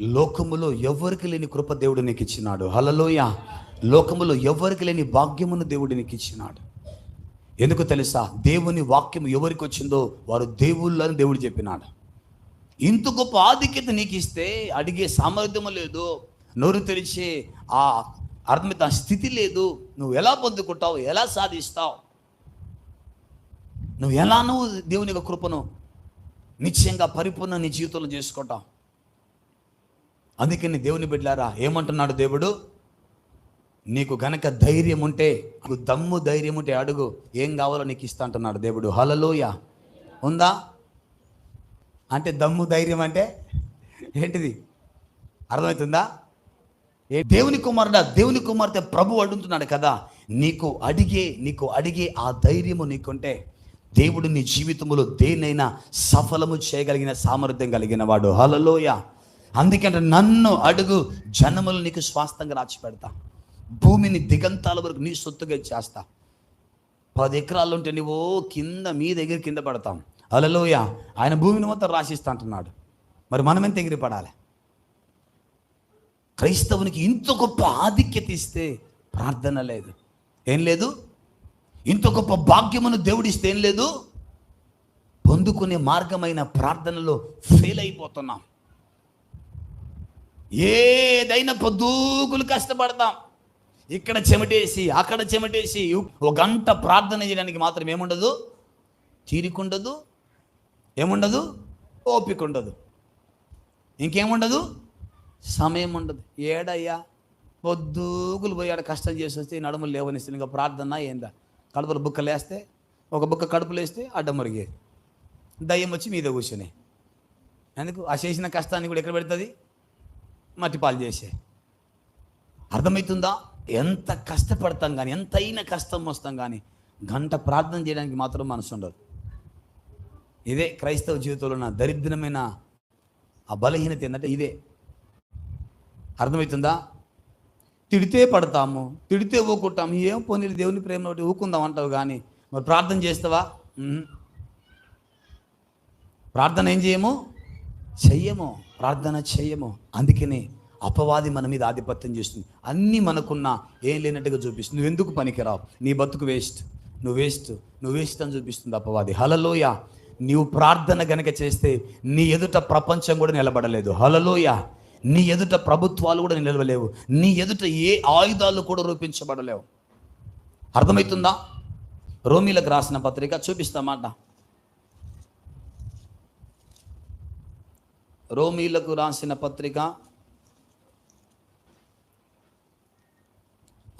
లోకములో ఎవరికి లేని కృప దేవుడు నీకు ఇచ్చినాడు? హలలోయ లోకములో ఎవరికి లేని భాగ్యమును దేవుడు నీకు ఇచ్చినాడు? ఎందుకు తెలుసా? దేవుని వాక్యం ఎవరికి వచ్చిందో వారు దేవుళ్ళని దేవుడు చెప్పినాడు. ఇంత గొప్ప ఆధిక్యత నీకు ఇస్తే అడిగే సామర్థ్యము లేదు నోరు తెరిచే ఆ అర్థమిత స్థితి లేదు. నువ్వు ఎలా పొందుకుంటావు? ఎలా సాధిస్తావు? నువ్వు ఎలా నువ్వు దేవుని యొక్క కృపను నిశ్చయంగా పరిపూర్ణ నీ జీవితంలో చేసుకుంటావు? అందుకని దేవుని బిడ్డారా ఏమంటున్నాడు దేవుడు? నీకు గనక ధైర్యం ఉంటే నీకు దమ్ము ధైర్యం ఉంటే అడుగు ఏం కావాలో నీకు ఇస్తా అంటున్నాడు దేవుడు. హలలోయ ఉందా? అంటే దమ్ము ధైర్యం అంటే ఏంటిది? అర్థమవుతుందా? ఏ దేవుని కుమారుడా దేవుని కుమార్తె ప్రభు అడుగుతున్నాడు కదా నీకు అడిగే నీకు అడిగే ఆ ధైర్యము నీకుంటే దేవుడు నీ జీవితంలో దేనైనా సఫలము చేయగలిగిన సామర్థ్యం కలిగిన వాడు. హలలోయ అందుకంటే నన్ను అడుగు జనములు నీకు స్వాస్థంగా రాచి పెడతా. భూమిని దిగంతాల వరకు నీ సొత్తుగా చేస్తా. పది ఎకరాలు ఉంటే నువ్వు కింద మీ దగ్గర కింద పడతాం. అలలోయ ఆయన భూమిని మొత్తం రాసిస్తా అంటున్నాడు. మరి మనం ఎంత ఎగిరి పడాలి? క్రైస్తవునికి ఇంత గొప్ప ఆధిక్యత ఇస్తే ప్రార్థన లేదు. ఏం లేదు? ఇంత గొప్ప భాగ్యమును దేవుడిస్తే ఏం లేదు? పొందుకునే మార్గమైన ప్రార్థనలో ఫెయిల్ అయిపోతున్నాం. ఏదైనా పొద్దుకులు కష్టపడతాం. ఇక్కడ చెమటేసి అక్కడ చెమటేసి ఒక గంట ప్రార్థన చేయడానికి మాత్రం ఏముండదు? తీరికుండదు ఏముండదు? ఓపిక ఉండదు ఇంకేముండదు? సమయం ఉండదు ఏడయ్యా పొద్దుగులు పోయాడు కష్టం చేసి వస్తే నడుములు లేవనిస్తుంది ఇంకా ప్రార్థన ఏందా? కడుపులో బుక్కలు వేస్తే ఒక బుక్క కడుపులు వేస్తే అడ్డం దయ్యం వచ్చి మీద కూర్చొని. ఎందుకు? ఆ చేసిన కష్టాన్ని కూడా ఎక్కడ పెడుతుంది? మట్టి పాలు చేసే. అర్థమవుతుందా? ఎంత కష్టపడతాం కానీ ఎంతైనా కష్టం వస్తాం కానీ గంట ప్రార్థన చేయడానికి మాత్రం మనసు ఉండదు. ఇదే క్రైస్తవ జీవితంలో ఉన్న దరిద్రమైన ఆ బలహీనత ఏంటంటే ఇదే. అర్థమవుతుందా? తిడితే పడతాము తిడితే ఊకుంటాము ఏం పోనీ దేవుని ప్రేమలో ఒకటి ఊకుందాం అంటావు కానీ మరి ప్రార్థన చేస్తావా? ప్రార్థన ఏం చేయము? చెయ్యము ప్రార్థన చెయ్యము. అందుకనే అపవాది మన మీద ఆధిపత్యం చేస్తుంది. అన్నీ మనకున్న ఏం లేనట్టుగా చూపిస్తుంది. నువ్వు ఎందుకు పనికిరావు? నీ బతుకు వేస్ట్. నువ్వు వేస్ట్. నువ్వు వేస్ట్ అని చూపిస్తుంది అపవాది. హలలోయ నీవు ప్రార్థన గనక చేస్తే నీ ఎదుట ప్రపంచం కూడా నిలబడలేదు. హలలోయ నీ ఎదుట ప్రభుత్వాలు కూడా నిలవలేవు. నీ ఎదుట ఏ ఆయుధాలు కూడా రూపించబడలేవు. అర్థమవుతుందా? రోమిలకు రాసిన పత్రిక చూపిస్తామాట రోమీలకు రాసిన పత్రిక.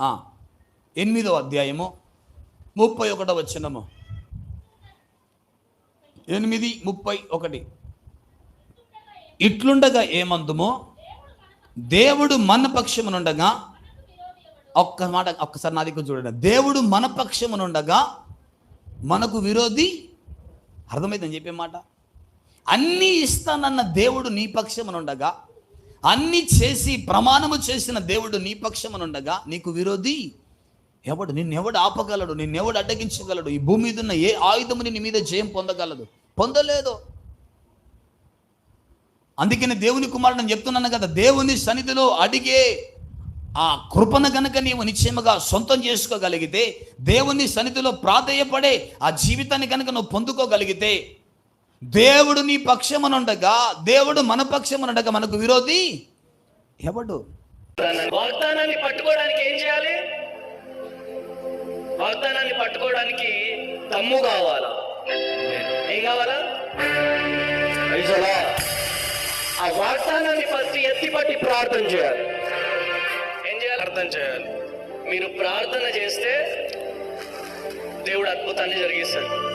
ఆ, ఎనిమిదో అధ్యాయము ముప్పై ఒకటో వచ్చినము ఎనిమిది ముప్పై ఒకటి ఇట్లుండగా ఏమందుమో? దేవుడు మన పక్షమునుండగా ఒక్క మాట ఒక్కసారి నా దగ్గర చూడండి. దేవుడు మన పక్షమునుండగా మనకు విరోధి అర్థమైందని చెప్పే మాట? అన్నీ ఇస్తానన్న దేవుడు నీ పక్షమనుండగా అన్నీ చేసి ప్రమాణము చేసిన దేవుడు నీ పక్షమనుండగా నీకు విరోధి. ఎవడు? నిన్నెవడు ఆపగలడు? నిన్నెవడు అడ్డగించగలడు? ఈ భూమి మీద ఉన్న ఏ ఆయుధము నీ మీద జయం పొందగలదు? పొందలేదు. అందుకని దేవుని కుమారుడు నేను చెప్తున్నాను కదా దేవుని సన్నిధిలో అడిగే ఆ కృపను గనక నీవు నిశ్చయముగా సొంతం చేసుకోగలిగితే దేవుని సన్నిధిలో ప్రాధేయపడే ఆ జీవితాన్ని కనుక నువ్వు పొందుకోగలిగితే దేవుడు నీ పక్షమునుండగా దేవుడు మన పక్షమునుండగా మనకు విరోధి ఎవడు? వాగ్దానాన్ని పట్టుకోవడానికి ఏం చేయాలి? వాగ్దానాన్ని పట్టుకోవడానికి దమ్ము కావాలా? ఏం కావాలా. ఆ వాగ్దానాన్ని ఫస్ట్ ఎత్తి పట్టి ప్రార్థన చేయాలి. ఏం చేయాలి? అర్థం చేయాలి. మీరు ప్రార్థన చేస్తే దేవుడు అద్భుతాన్ని జరిగిస్తాడు.